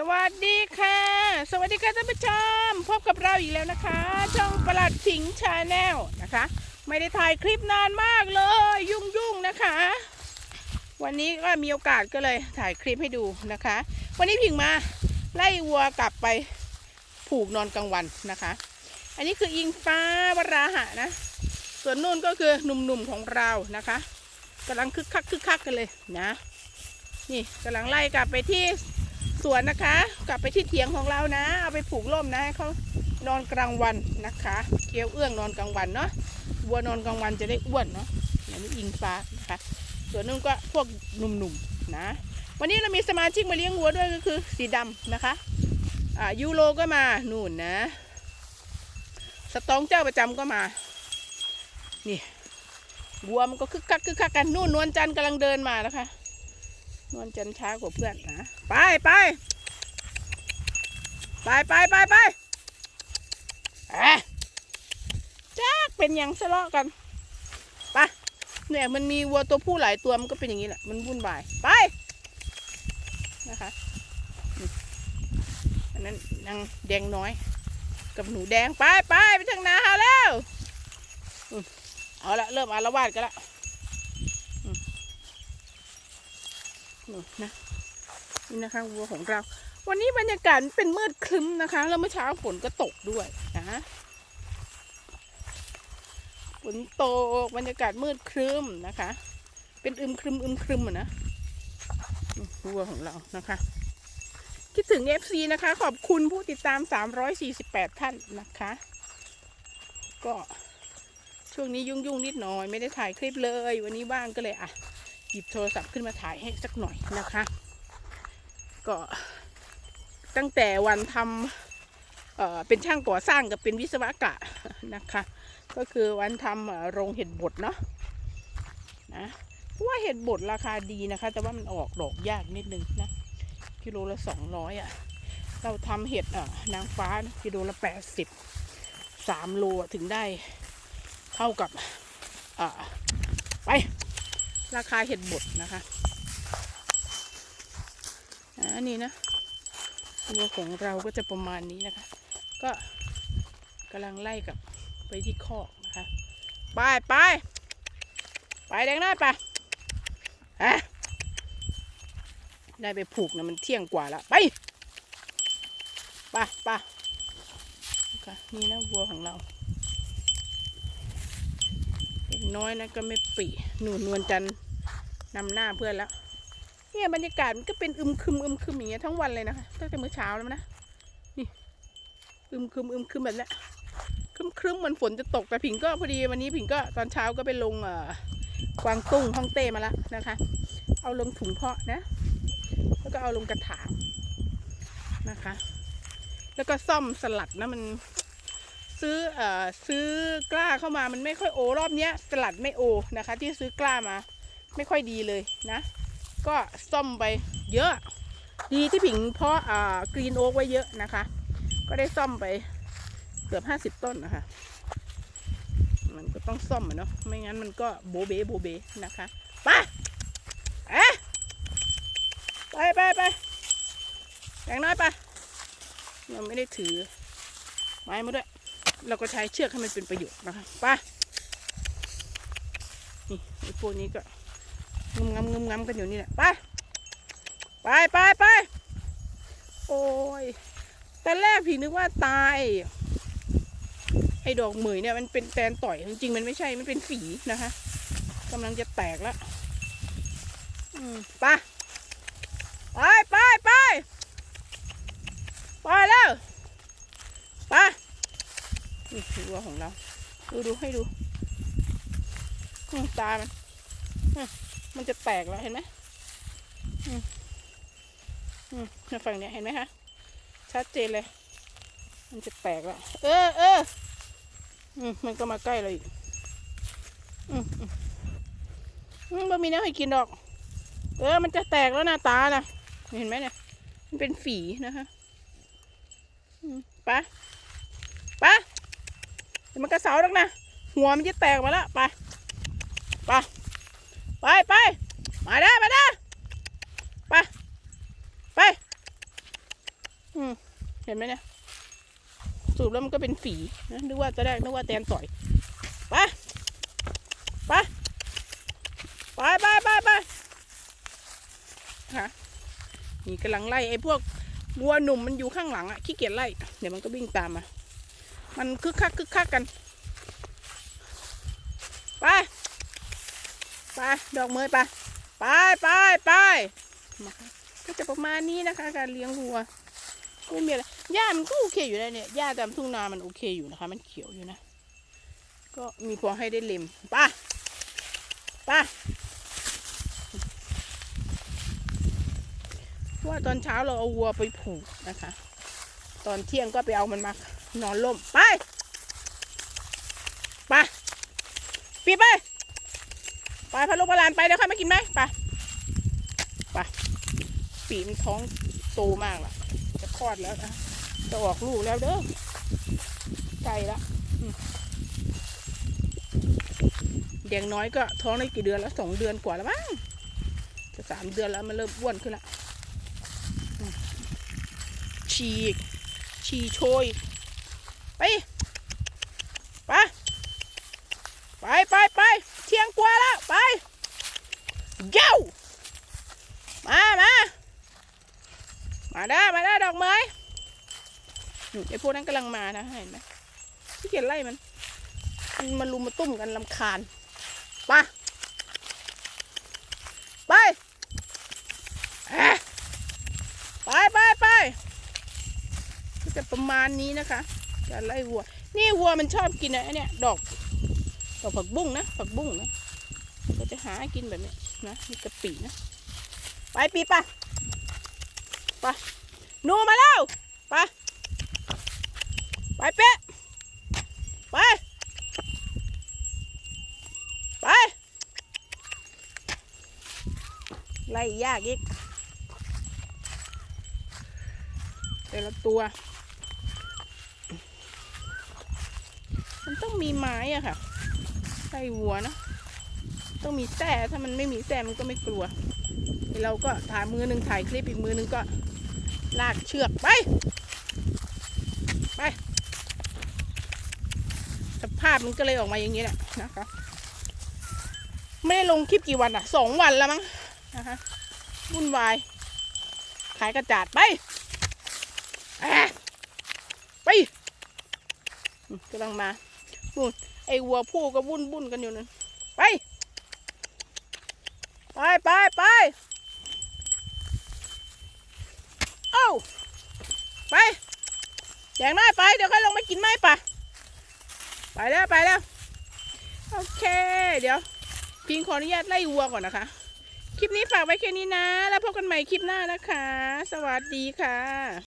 สวัสดีค่ะ สวัสดีค่ะท่านผู้ชมพบกับเราอีกแล้วนะคะ ช่องประหลัดสิงห์ชาแนลนะคะ ไม่ได้ถ่ายคลิปนานมากเลย ยุ่งยุ่งนะคะ วันนี้ก็มีโอกาสก็เลยถ่ายคลิปให้ดูนะคะ วันนี้พิงมาไล่วัวกลับไปผูกนอนกลางวันนะคะ อันนี้คืออิงฟ้าวราหะนะ ส่วนนู่นก็คือหนุ่มๆของเรานะคะกำลังคึกคักคึกคักกันเลยนะ นี่กำลังไล่กลับไปที่ สวนนะคะ กลับไปที่เถียงของเรานะ เอาไปผูกร่มนะให้เขานอนกลางวันนะคะเกียวเอื้องนอนกลางวันเนาะวัวนอนกลางวันจะได้อ้วนเนาะอันนี้อิงฟ้านะคะส่วนนู้นก็พวกหนุ่มๆนะ วันนี้เรามีสมาชิกมาเลี้ยงวัวด้วยก็คือสีดำนะคะอ่ายูโรก็มานู่นนะสตองเจ้าประจำก็มา นี่วัวมันก็คึกคักคึกคักกันนู่นนวลจันทร์กำลังเดินมาแล้วค่ะ นวลจันช้ากว่าเพื่อนนะไปไปไปไปไปไปเอ๊ะจ้ากเป็นยังทะเลาะกันไปเนี่ยมันมีวัวตัวผู้หลายตัวมันก็เป็นอย่างนี้แหละมันวุ่นวายไปนะคะอันนั้นนางแดงน้อย กับหนูแดงไปไปไปทางนาเอาแล้วเอาละเริ่มอารวาสกันละ นี่นะนี่นะคะวัวของเรา วันนี้บรรยากาศเป็นมืดครึ้มนะคะ แล้วเมื่อเช้าฝนก็ตกด้วยนะฝนตกบรรยากาศมืดครึ้มนะคะ เป็นอึมครึมอึมครึมอะนะวัวของเรานะคะ คิดถึง FC นะคะ ขอบคุณผู้ติดตาม 348 ท่านนะคะ ก็ช่วงนี้ยุ่งๆ นิดหน่อย ไม่ได้ถ่ายคลิปเลย วันนี้ว่างก็เลยอะ หยิบโทรศัพท์ขึ้นมาถ่ายให้สักหน่อยนะคะ ก็ตั้งแต่วันทำเเป็นช่างก่อสร้างกับเป็นวิศวกะนะคะ ก็คือวันทำโรงเห็ดบดเนาะนะเพราะว่าเห็ดบดราคาดีนะคะ แต่ว่ามันออกดอกยากนิดนึงนะกิโลละสองร้อยอะเราทำเห็ดนางฟ้ากิโลละแปดสิบสามโลถึงได้เท่ากับไป ราคาเห็ดบดนะคะอันนี้นะตัวของเราก็จะประมาณนี้นะคะ ก็กำลังไล่กับไปที่คอกนะคะ ไปไปไปแดงหน้าไปฮะได้ไปผูกนะมันเที่ยงกว่าแล้วไปไปไปนี่นะวัวของเรา น้อยนะก็ไม่ปีหนูนวลจันนำหน้าเพื่อนแล้วเนี่ยบรรยากาศมันก็เป็นอึมครึมอึมครึมอย่างเงี้ยทั้งวันเลยนะคะตั้งแต่เมื่อเช้าแล้วนะนี่อึมครึมอึมครึมแบบนี้ครึมครึมเหมือนฝนจะตกแต่ผิงก็พอดีวันนี้ผิงก็ตอนเช้าก็ไปลงเอ่อกวางตุ้งฮ่องเต้มาแล้วนะคะ เอาลงถุงเพาะนะ แล้วก็เอาลงกระถางนะคะ แล้วก็ซ่อมสลัดนะมัน ซื้อเอ่อซื้อกล้าเข้ามามันไม่ค่อยโอรอบเนี้ยสลัดไม่โอนะคะ ที่ซื้อกล้ามาไม่ค่อยดีเลยนะ ก็ซ่อมไปเยอะ ดีที่ผิงเพราะอ่ากรีนโอ๊กไว้เยอะนะคะ ก็ได้ซ่อมไปเกือบห้าสิบต้นนะคะ มันก็ต้องซ่อมอะเนาะไม่งั้นมันก็โบเบโบเบนะคะไปเอ๊ะไปไปไปอย่างน้อยไปเราไม่ได้ถือไม้มาด้วย เราก็ใช้เชือกให้มันเป็นประโยชน์นะคะไปนี่ไอ้พวกนี้ก็งุมงำงุมงำกันอยู่นี่แหละไปไปไปไปโอ้ยแต่แรกพี่นึกว่าตายไอ้ดอกเหมยเนี่ยมันเป็นแตนต่อยจริงๆมันไม่ใช่มันเป็นฝีนะคะกำลังจะแตกแล้วอืมไปไปไปไปไปแล้ว นี่คือวัวของเรา ดูดูให้ดูตามันมันจะแตกแล้วเห็นไหมอืมอืมเนี่ยฝั่งเนี้ยเห็นไหมคะ ชัดเจนเลย มันจะแตกแล้ว เออเอออืมมันก็มาใกล้เราอีกอืมอืมมันมีน้ำให้กินดอก เออ มันจะแตกแล้วหน้าตานะเห็นไหมเนี่ย มันเป็นฝีนะคะอืมไปะปะ ยวมันกระเสาดักนะ หัวมันจะแตกมาแล้วไป ไป ไปไปมาได้มาได้ไป ไปเห็นไหมเนี่ย สูบแล้วมันก็เป็นฝีนะนึกว่าจะได้นึกว่าแตนต่อย ไป ไป ไปไปไปไปค่ะนี่กำลังไล่ไอ้พวกวัวหนุ่มมันอยู่ข้างหลังอะขี้เกียจไล่ เดี๋ยวมันก็วิ่งตามมา มันคึกคักคึกคักกัน ไป ไป ดอกเมยไป ไปไปไปก็จะประมาณนี้นะคะ การเลี้ยงวัวไม่มีอะไรหญ้ามันก็โอเคอยู่แล้วเนี่ยหญ้าตามทุ่งนามันโอเคอยู่นะคะ มันเขียวอยู่นะ ก็มีพอให้ได้เล็มไปไปเพราะว่าตอนเช้าเราเอาวัวไปผูกนะคะ ตอนเที่ยงก็ไปเอามันมา นอนลมไป ไป ปีไป ไปพะโลกพะลานไปเดี๋ยวค่อยมากินไหมไป ไป ปีมท้องโตมากละจะคลอดแล้วนะจะออกลูกแล้วเด้อใกล้ละอืมเด็กน้อยก็ท้องได้กี่เดือนแล้วสองเดือนกว่าแล้วมั้งจะสามเดือนแล้วมันเริ่มอ้วนขึ้นละฉีกฉีโชย ไป ไป ไปไปไปเที่ยงกว่าแล้ว ไปเย้ามามามาได้มาได้ดอกไม้ไอ้พวกนั้นกำลังมานะ เห็นไหมที่เกียจไล่มัน มันมาลุมมาตุ้มกันลำคาญไปไปไปไปไปก็จะประมาณนี้นะคะ การไล่วัว นี่วัวมันชอบกินอะไอ้เนี่ยดอกดอกผักบุ้งนะผักบุ้งนะก็จะหากินแบบนี้นะมีกะปินะไปปีปะไปหนูมาแล้วไปไปเป๊ะไปไปไล่ยากอีกแต่ละตัว มันต้องมีไม้อะค่ะไส้วัวนะต้องมีแส้ถ้ามันไม่มีแส้มันก็ไม่กลัว เราก็ถ่ายมือหนึ่งถ่ายคลิปอีกมือหนึ่งก็ลากเชือกไป ไป สภาพมันก็เลยออกมาอย่างนี้แหละนะคะไม่ได้ลงคลิปกี่วันอะสองวันแล้วมั้งนะคะวุ่นวาย ขายกระจาดไปไปกำลังมา นู่นไอ้วัวผู้ก็วุ่นวุ่นกันอยู่นั่นไป ไปไปไปเอ้าไปอย่างน้อยไป เดี๋ยวค่อยลงไปกินไม้ปะไปแล้วไปแล้ว โอเค เดี๋ยว พิงขออนุญาตไล่วัวก่อนนะคะ คลิปนี้ฝากไว้แค่นี้นะ แล้วพบกันใหม่คลิปหน้านะคะ สวัสดีค่ะ